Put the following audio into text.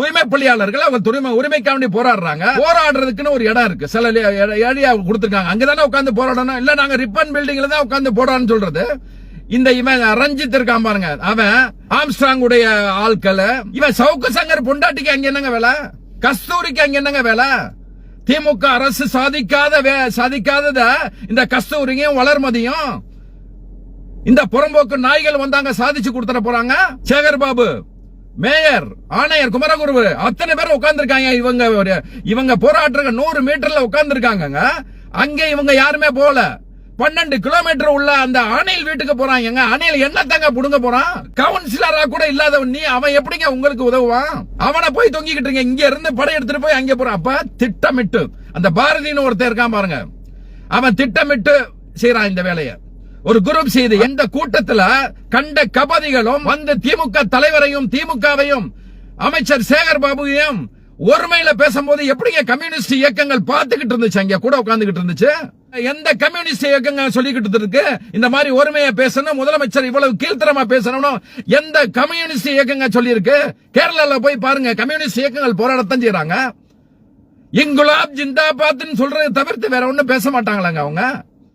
தூய்மை பள்ளியாளர்கள் அவங்க துரிமை உரிமைக்காண்டி போராடுறாங்க. போராடுறதுக்குன்னு ஒரு இடம் இருக்கு. சில ஏரியா கொடுத்துருக்காங்க. அங்கதானே உட்காந்து போராடணும். இல்ல நாங்க ரிப்பன் பில்டிங்ல தான் உட்காந்து போராடணும் சொல்றது. இந்த இவன் ரஞ்சித் இருக்கான் பாருங்க. அவன் ஆம்ஸ்ட்ராங் உடைய ஆட்களை இவன் சவுக்கு சங்கர் பொண்டாட்டிக்கு அங்க என்னங்க வேலை? கஸ்தூரிக்கு அங்க என்னங்க வேலை? திமுக அரசு சாதிக்காத வே- சாதிக்காதத இந்த கஸ்தூரியும் வளர்மதியும் இந்த புறம்போக்கு நாய்கள் வந்தாங்க சாதிச்சு கொடுத்துட போறாங்க. சேகர் பாபு மேயர் ஆணையர் குமரகுரு அத்தனை பேர் உட்கார்ந்துருக்காங்க. இவங்க ஒரு- இவங்க போராட்டுற நூறு மீட்டர்ல உட்கார்ந்துருக்காங்க அங்கே இவங்க யாருமே போல பன்னெண்டு கிலோமீட்டர் உள்ள அந்த அணில் வீட்டுக்கு போறாங்க அணில் என்னத்தங்க புடுங்க போறான்? கவுன்சிலரா கூட இல்லாதவன் நீ அவன் எப்படிங்க உங்களுக்கு உதவுவான்? அவனை போய் தொங்கிக்கிட்டு இருங்க. இங்க இருந்து படம் எடுத்துட்டு போய் அங்கே போறான். அப்ப திட்டமிட்டு. அந்த பாரதின்னு ஒருத்தர் இருக்கான் பாருங்க. அவன் திட்டமிட்டு செய்யறான் இந்த வேலையை. ஒரு குரூப் செய்து எந்த கூட்டத்துல கண்ட கபதிகளும் வந்த திமுக தலைவரையும் திமுகவையும் அமைச்சர் சேகர் பாபுவையும் ஒருமையில பேசும்போது எப்படிங்க கம்யூனிஸ்ட் இயக்கங்கள் பார்த்துக்கிட்டு இருந்துச்சு? அங்க கூட உட்கார்ந்துகிட்டு இருந்துச்சு. எந்த கம்யூனிஸ்ட் இயக்கங்கள் சொல்லிக்கிட்டு இருக்கு? இந்த மாதிரி ஒருமையை பேசணும் முதலமைச்சர் இவ்வளவு கீழ்த்தரமா பேசணும் எந்த கம்யூனிஸ்ட் இயக்கங்க சொல்லியிருக்கு? கேரளால போய் பாருங்க கம்யூனிஸ்ட் இயக்கங்கள் போராடத்தான் செய்யறாங்க இங்குலாப் ஜிந்தாபாத்னு சொல்றதை தவிர்த்து வேற ஒண்ணும் பேச மாட்டாங்களாங்க அவங்க?